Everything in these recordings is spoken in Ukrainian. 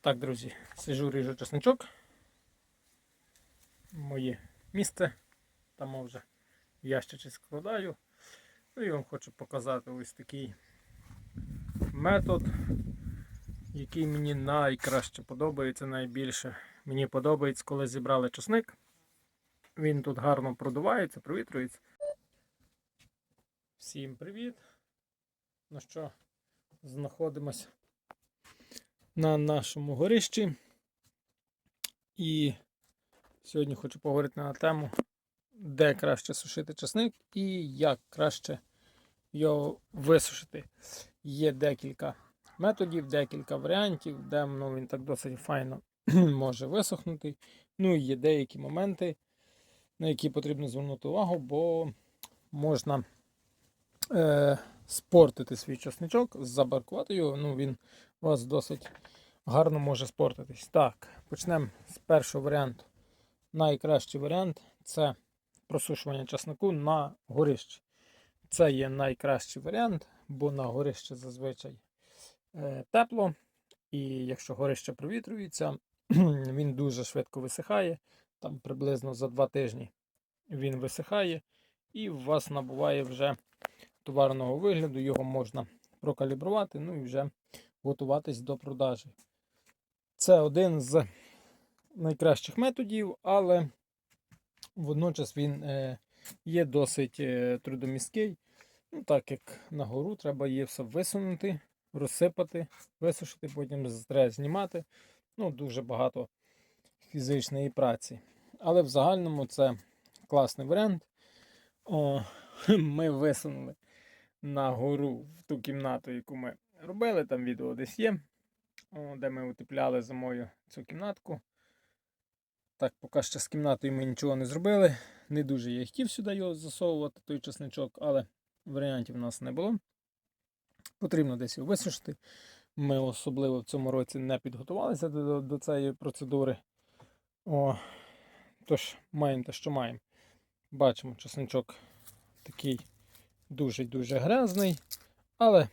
Так, друзі, сижу ріжу чесничок. Моє місце. Там вже ящичок складаю. Ну і вам хочу показати ось такий метод, який мені найкраще подобається, найбільше. Мені подобається, коли зібрали чесник. Він тут гарно продувається, провітрюється. Всім привіт! Ну що, знаходимось на нашому горищі. І сьогодні хочу поговорити на тему, де краще сушити часник і як краще його висушити. Є декілька методів, декілька варіантів, де ну, він так досить файно може висохнути. Ну і є деякі моменти, на які потрібно звернути увагу, бо можна е, спортити свій часничок, забаркувати його. Ну, він у вас досить гарно може спортитись. Так, почнемо з першого варіанту. Найкращий варіант це просушування часнику на горищі. Це є найкращий варіант, бо на горищі зазвичай е, тепло. І якщо горище провітрюється, він дуже швидко висихає. Там приблизно за два тижні він висихає, і у вас набуває вже товарного вигляду, його можна прокалібрувати, ну і вже готуватись до продажі. Це один з найкращих методів, але водночас він е, є досить е, трудомісткий. Ну, так як на гору треба є все висунути, розсипати, висушити, потім треба знімати. Ну, дуже багато фізичної праці. Але в загальному це класний варіант. О, ми висунули на гору в ту кімнату, яку ми робили. Там відео десь є, де ми утепляли зимою цю кімнатку. Так, поки що з кімнатою ми нічого не зробили. Не дуже я хотів сюди його засовувати, той часничок, але варіантів у нас не було. Потрібно десь його висушити. Ми особливо в цьому році не підготувалися до, до, цієї процедури. О, тож, маємо те, що маємо. Бачимо, часничок такий дуже-дуже грязний, але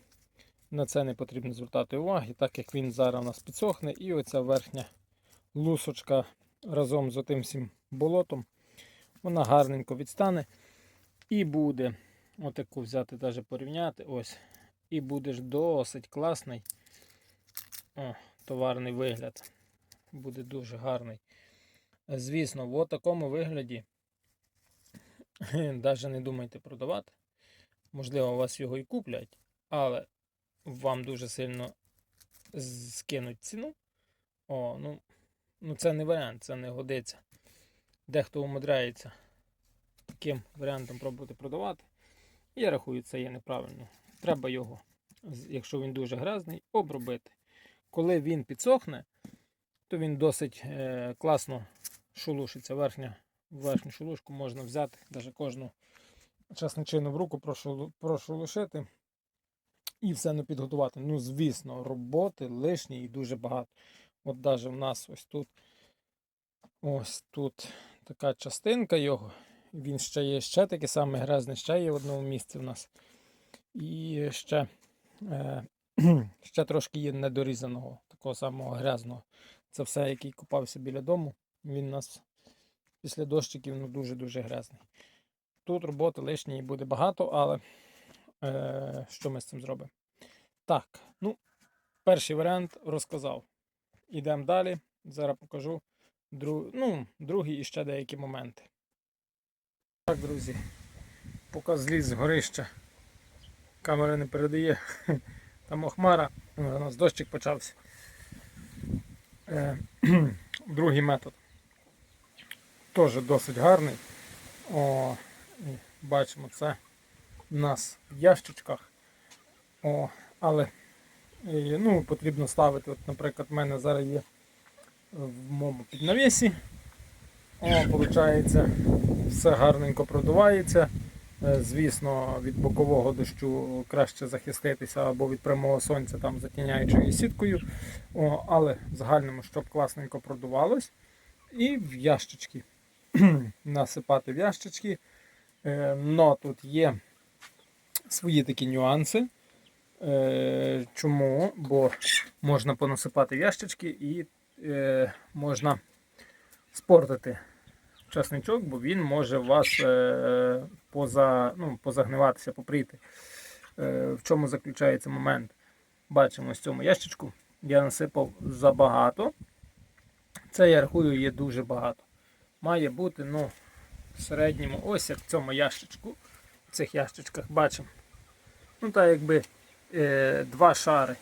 на це не потрібно звертати уваги, так як він зараз у нас підсохне, і оця верхня лусочка разом з отим всім болотом, вона гарненько відстане і буде, отаку взяти, навіть порівняти, ось, і буде ж досить класний о, товарний вигляд. Буде дуже гарний. Звісно, в такому вигляді навіть не думайте продавати. Можливо, у вас його і куплять, але вам дуже сильно скинуть ціну. О, ну, ну це не варіант, це не годиться. Дехто умудряється таким варіантом пробувати продавати. Я рахую, це є неправильно. Треба його, якщо він дуже грязний, обробити. Коли він підсохне, то він досить е, класно шулушиться. Верхня, верхню шулушку можна взяти, навіть кожну часничину в руку прошу, прошулушити і все не підготувати. Ну, звісно, роботи лишні і дуже багато. От навіть в нас ось тут ось тут така частинка його. Він ще є ще такий самий грязний, ще є в одному місці в нас. І ще е, ще трошки є недорізаного, такого самого грязного. Це все, який купався біля дому. Він у нас після дощиків ну, дуже-дуже грязний. Тут роботи лишньої буде багато, але що ми з цим зробимо? Так, ну, перший варіант розказав. Ідемо далі. Зараз покажу друг, ну, другий і ще деякі моменти. Так, друзі, поки зліз з горища. Камера не передає. Там охмара, у нас дощик почався. Е, другий метод. Теж досить гарний. О, бачимо, це у нас в ящичках. О, але ну, потрібно ставити, от, наприклад, в мене зараз є в моєму піднавісі. О, виходить, все гарненько продувається. Е, Звісно, від бокового дощу краще захиститися або від прямого сонця там затіняючою сіткою. О, але в загальному, щоб класненько продувалось. І в ящички. Насипати в ящички. Е, Но тут є свої такі нюанси. Е, чому? Бо можна понасипати ящички і е, можна спортити часничок, бо він може вас е, поза, ну, позагниватися, попріти. Е, в чому заключається момент? Бачимо в цьому ящичку. Я насипав забагато. Це я рахую є дуже багато. Має бути ну, в середньому, ось як в цьому ящичку. Цих ящичках бачимо. Ну, так якби е, два шари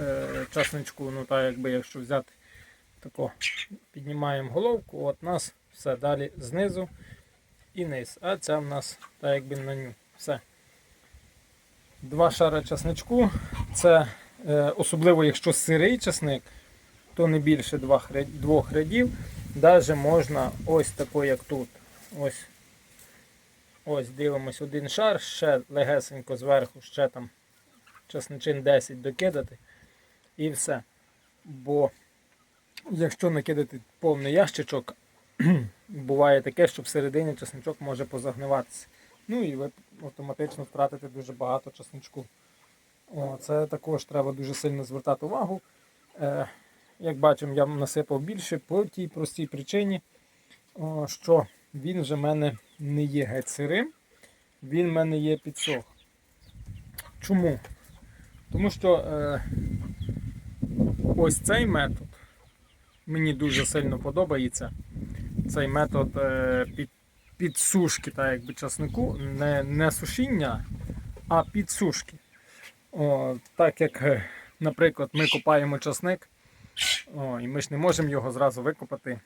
е, часничку. Ну, так якби якщо взяти тако, піднімаємо головку, от нас все далі знизу і низ. А це в нас так якби на ню. Все. Два шари часничку. Це е, особливо, якщо сирий часник, то не більше двох, рядів. Даже можна ось тако, як тут. Ось. Ось дивимось один шар, ще легесенько зверху, ще там часничин 10 докидати. І все. Бо якщо накидати повний ящичок, буває таке, що всередині часничок може позагниватися. Ну і ви автоматично втратите дуже багато часничку. О, це також треба дуже сильно звертати увагу. Е, як бачимо, я насипав більше по тій простій причині, о, що він вже в мене не є геть сирим, він в мене є підсох. Чому? Тому що е, ось цей метод мені дуже сильно подобається. Цей метод е, під, підсушки, так якби часнику, не, не сушіння, а підсушки. О, так як, е, наприклад, ми копаємо часник, о, і ми ж не можемо його зразу викопати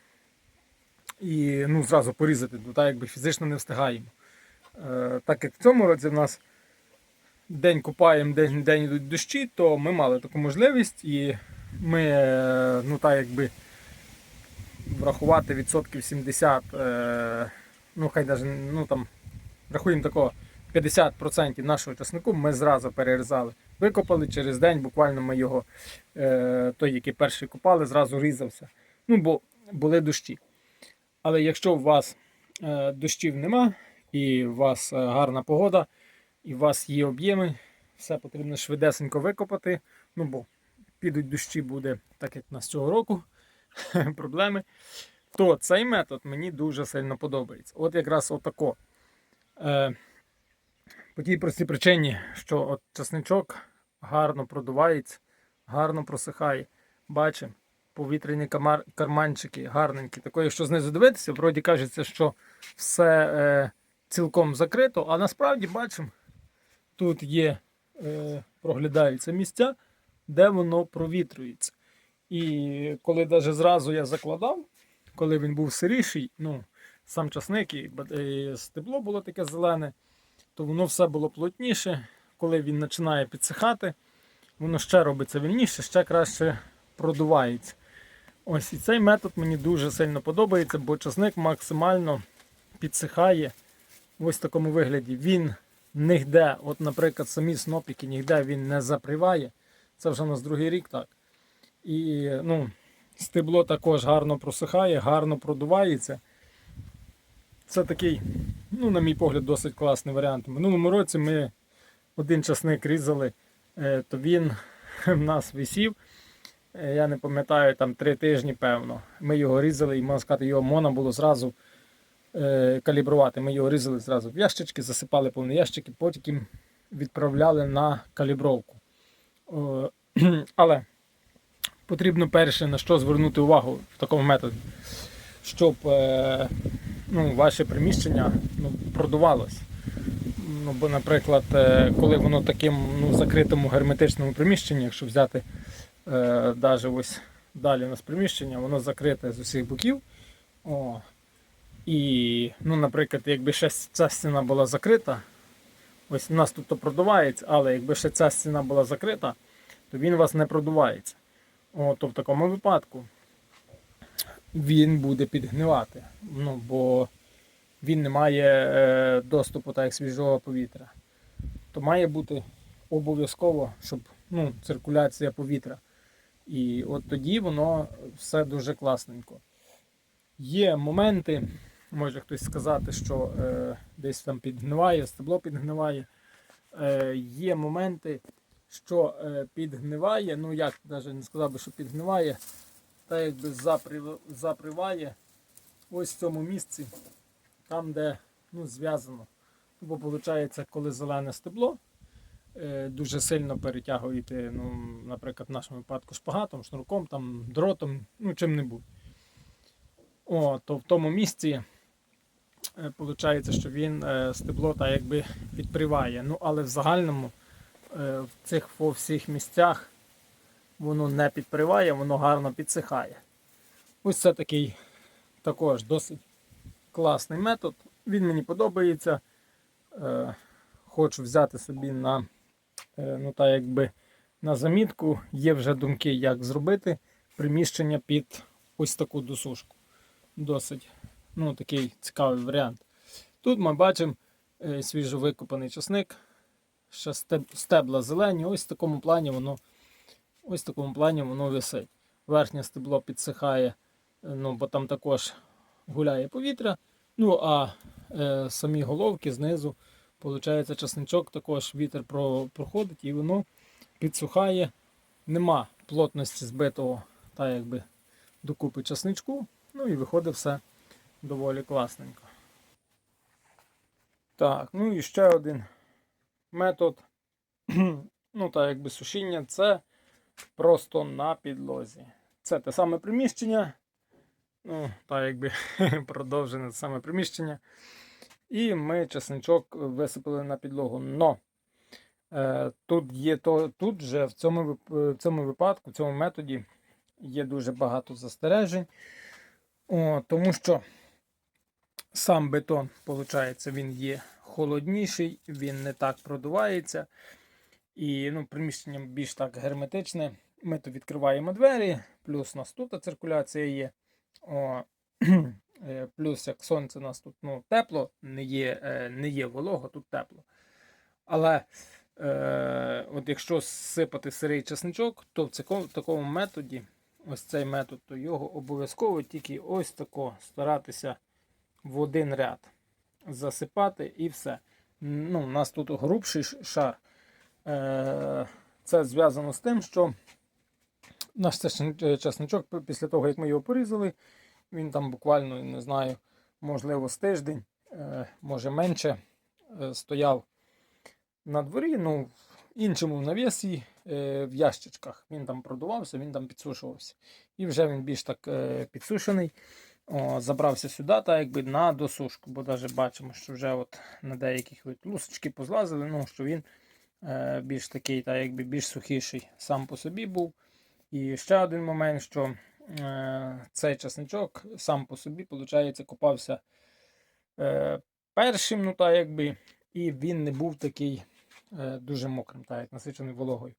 і ну, зразу порізати, бо так якби фізично не встигаємо. Е, так як в цьому році в нас день копаємо, день, день йдуть дощі, то ми мали таку можливість і ми, е, ну так якби врахувати відсотків 70, е, ну хай даже, ну там, рахуємо такого 50% нашого часнику ми зразу перерізали. Викопали через день, буквально ми його, е, той, який перший копали, зразу різався. Ну, бо були дощі. Але якщо у вас е, дощів нема, і у вас е, гарна погода, і у вас є об'єми, все потрібно швидесенько викопати. Ну, бо підуть дощі буде, так як у нас цього року, проблеми. То цей метод мені дуже сильно подобається. От якраз отако. Е, по тій простій причині, що от часничок гарно продувається, гарно просихає. Бачимо, повітряні карманчики гарненькі. Тако, якщо знизу дивитися, вроді кажеться, що все е, цілком закрито, а насправді бачимо, тут є, е, проглядаються місця, де воно провітрюється. І коли навіть зразу я закладав, коли він був сиріший, ну, сам часник і стебло було таке зелене, то воно все було плотніше. Коли він починає підсихати, воно ще робиться вільніше, ще краще продувається. Ось і цей метод мені дуже сильно подобається, бо часник максимально підсихає в ось такому вигляді. Він нігде, от, наприклад, самі снопіки нігде він не заприває. Це вже у нас другий рік так. І ну, стебло також гарно просихає, гарно продувається. Це такий, ну, на мій погляд, досить класний варіант. В минулому році ми один часник різали, е, то він в нас висів. Е, Я не пам'ятаю, там три тижні, певно. Ми його різали і можна сказати, його можна було зразу е, калібрувати. Ми його різали зразу в ящички, засипали повні ящики, потім відправляли на калібровку. О, але потрібно перше на що звернути увагу в такому методі, щоб е, ну, ваше приміщення ну, продувалось. Ну, бо, наприклад, е, коли воно таким ну, закритому герметичному приміщенні, якщо взяти е, даже ось далі у нас приміщення, воно закрите з усіх боків. О, і, ну, наприклад, якби ще ця стіна була закрита, ось у нас тут то продувається, але якби ще ця стіна була закрита, то він у вас не продувається. О, то в такому випадку він буде підгнивати. Ну, бо він не має е, доступу так, свіжого повітря. То має бути обов'язково, щоб ну, циркуляція повітря. І от тоді воно все дуже класненько. Є моменти, може хтось сказати, що е, десь там підгниває, стебло підгниває. е, є моменти, що е, підгниває. Ну як навіть не сказав би, що підгниває, та якби заприв- заприває ось в цьому місці, там, де ну, зв'язано. Бо виходить, коли зелене стебло, дуже сильно перетягуєте, ну, наприклад, в нашому випадку шпагатом, шнурком, там, дротом, ну чим-небудь. О, то в тому місці виходить, що він е, стебло та якби підприває. Ну, але в загальному е, в цих по всіх місцях воно не підприває, воно гарно підсихає. Ось це такий також досить класний метод. Він мені подобається. Е, хочу взяти собі на, е, ну, та якби на замітку. Є вже думки, як зробити приміщення під ось таку досушку. Досить ну, такий цікавий варіант. Тут ми бачимо е, свіжовикопаний часник, ще стебла зелені. Ось в такому плані воно, ось в такому плані воно висить. Верхнє стебло підсихає, е, ну, бо там також гуляє повітря. Ну а е, самі головки знизу, виходить, часничок також вітер проходить і воно підсухає. Нема плотності збитого та якби докупи часничку. Ну і виходить все доволі класненько. Так, ну і ще один метод, ну так якби сушіння, це просто на підлозі. Це те саме приміщення. Ну, так якби продовжене те саме приміщення. І ми чесничок висипали на підлогу. Но е, тут є то, тут же в цьому, в цьому випадку, в цьому методі є дуже багато застережень. О, тому що сам бетон, виходить, він є холодніший, він не так продувається. І ну, приміщення більш так герметичне. Ми то відкриваємо двері, плюс у нас тут циркуляція є. О, е, плюс як сонце у нас тут ну, тепло, не є, е, не є волого, тут тепло. Але е, от якщо сипати сирий чесничок, то в такому методі, ось цей метод, то його обов'язково тільки ось тако старатися в один ряд засипати і все. Ну, у нас тут грубший шар. Е, Це зв'язано з тим, що наш е, чесничок, після того, як ми його порізали, він там буквально, не знаю, можливо, з тиждень, е, може менше, е, стояв на дворі, ну, в іншому навісі, е, в ящичках. Він там продувався, він там підсушувався. І вже він більш так підсушений. О, забрався сюди, так якби на досушку, бо навіть бачимо, що вже от на деяких лусочки позлазили, ну, що він е, більш такий, так якби більш сухіший сам по собі був. І ще один момент, що цей часничок сам по собі, виходить, копався е, першим, ну так якби, і він не був такий е, дуже мокрим, так як насичений вологою.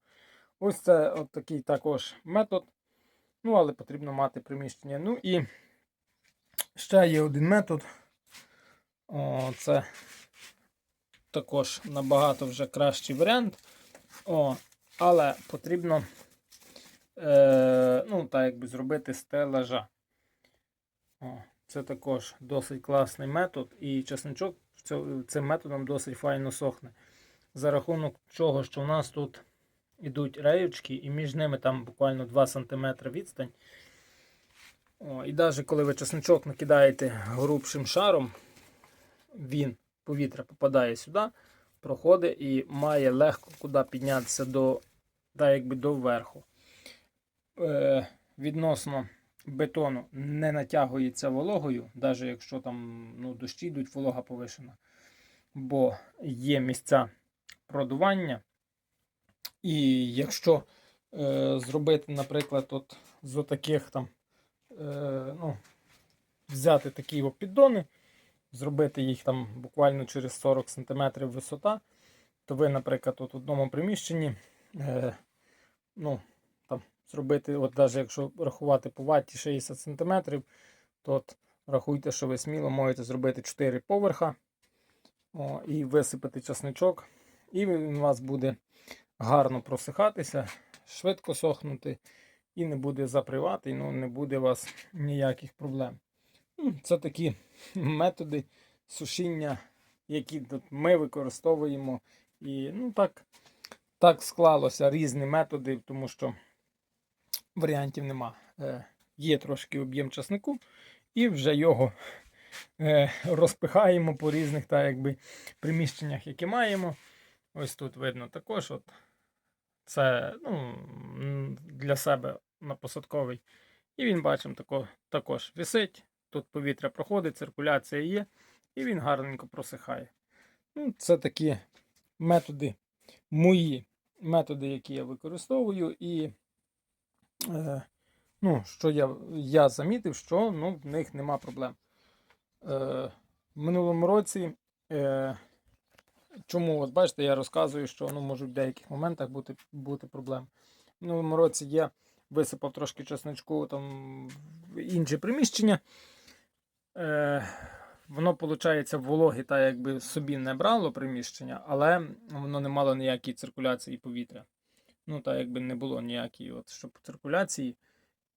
Ось це от такий також метод. Ну, але потрібно мати приміщення. Ну і ще є один метод. О, це також набагато вже кращий варіант. О, але потрібно е, ну, так якби зробити стелажа. О, це також досить класний метод. І чесничок цим методом досить файно сохне. За рахунок чого, що у нас тут ідуть реючки, і між ними там буквально 2 см відстань. О, і навіть коли ви чесничок накидаєте грубшим шаром, він повітря попадає сюди, проходить і має легко куди піднятися до, да, якби до верху. Е, відносно бетону не натягується вологою, навіть якщо там ну, дощі йдуть, волога повишена. Бо є місця продування. І якщо е, зробити, наприклад, от з отаких там, е, ну, взяти такі піддони, зробити їх там буквально через 40 см висота, то ви, наприклад, от в одному приміщенні, е, ну, зробити, от навіть якщо рахувати по ватті 60 см, то от рахуйте, що ви сміло можете зробити 4 поверха о, і висипати часничок, і він у вас буде гарно просихатися, швидко сохнути і не буде запривати, ну не буде у вас ніяких проблем. Ну, Це такі методи сушіння, які тут ми використовуємо І ну, так, так склалося різні методи, тому що варіантів нема. Е, є трошки об'єм часнику, і вже його е, розпихаємо по різних так, якби, приміщеннях, які маємо. Ось тут видно також. От, це ну, для себе на посадковий. І він, бачимо, тако, також висить. Тут повітря проходить, циркуляція є, і він гарненько просихає. Ну, це такі методи, мої методи, які я використовую, і ну, що я, я замітив, що ну, в них нема проблем. Е, в минулому році, е, чому, от бачите, я розказую, що ну, можуть в деяких моментах бути, бути проблеми. В минулому році я висипав трошки чесночку там, в інше приміщення. Е, воно, виходить, вологи та якби собі не брало приміщення, але воно не мало ніякої циркуляції повітря. Ну, та якби не було ніякої от, щоб циркуляції.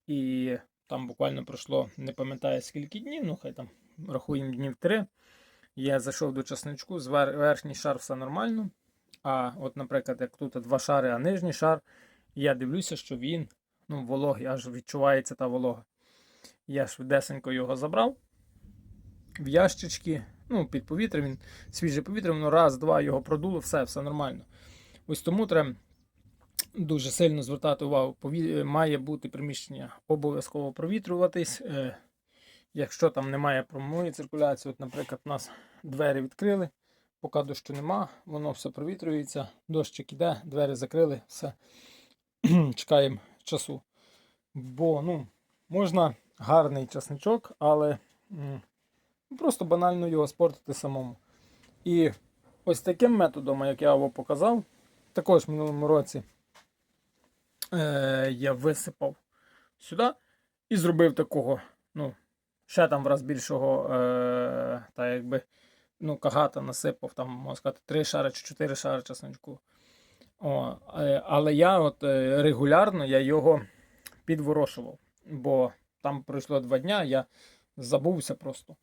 І там буквально пройшло, не пам'ятаю скільки днів, ну хай там рахуємо днів три. Я зайшов до часничку, звер... верхній шар все нормально. А от, наприклад, як тут два шари, а нижній шар, я дивлюся, що він ну, вологий, аж відчувається та волога. Я швидесенько його забрав в ящички, ну, під повітря, він свіже повітря, воно раз, два його продуло, все, все нормально. Ось тому треба дуже сильно звертати увагу. Пові... Має бути приміщення обов'язково провітрюватись. Е, якщо там немає прямої циркуляції, от, наприклад, у нас двері відкрили, поки дощу нема, воно все провітрюється, дощик іде, двері закрили, все. Чекаємо часу. Бо ну, можна гарний часничок, але м, просто банально його спортити самому. І ось таким методом, як я його показав, також в минулому році е, я висипав сюди і зробив такого, ну, ще там враз більшого, е, та якби, ну, кагата насипав, там, можна сказати, 3 шари чи 4 шари чесночку. О, е, але я от е, регулярно я його підворошував, бо там пройшло два дня, я забувся просто.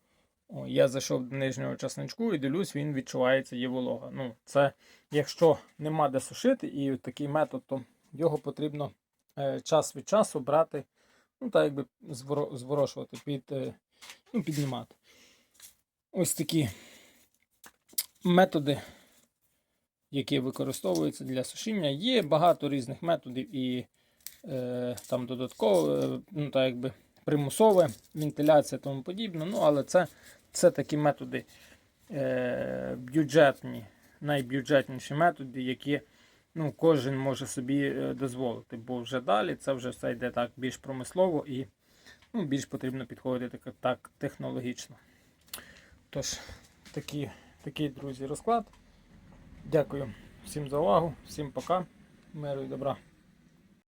О, я зайшов до нижнього часничку і дивлюсь, він відчувається, є волога. Ну, це якщо нема де сушити, і такий метод, то його потрібно е, час від часу брати, ну так якби зворошувати, під, е, ну, піднімати. Ось такі методи, які використовуються для сушіння. Є багато різних методів і е, там додатково, е, ну так якби примусове, вентиляція тому подібне. Ну, але це, це такі методи е, бюджетні, найбюджетніші методи, які ну, кожен може собі е, дозволити. Бо вже далі це вже все йде так більш промислово і ну, більш потрібно підходити так, так технологічно. Тож, такі, такий, друзі, розклад. Дякую всім за увагу, всім пока, миру і добра.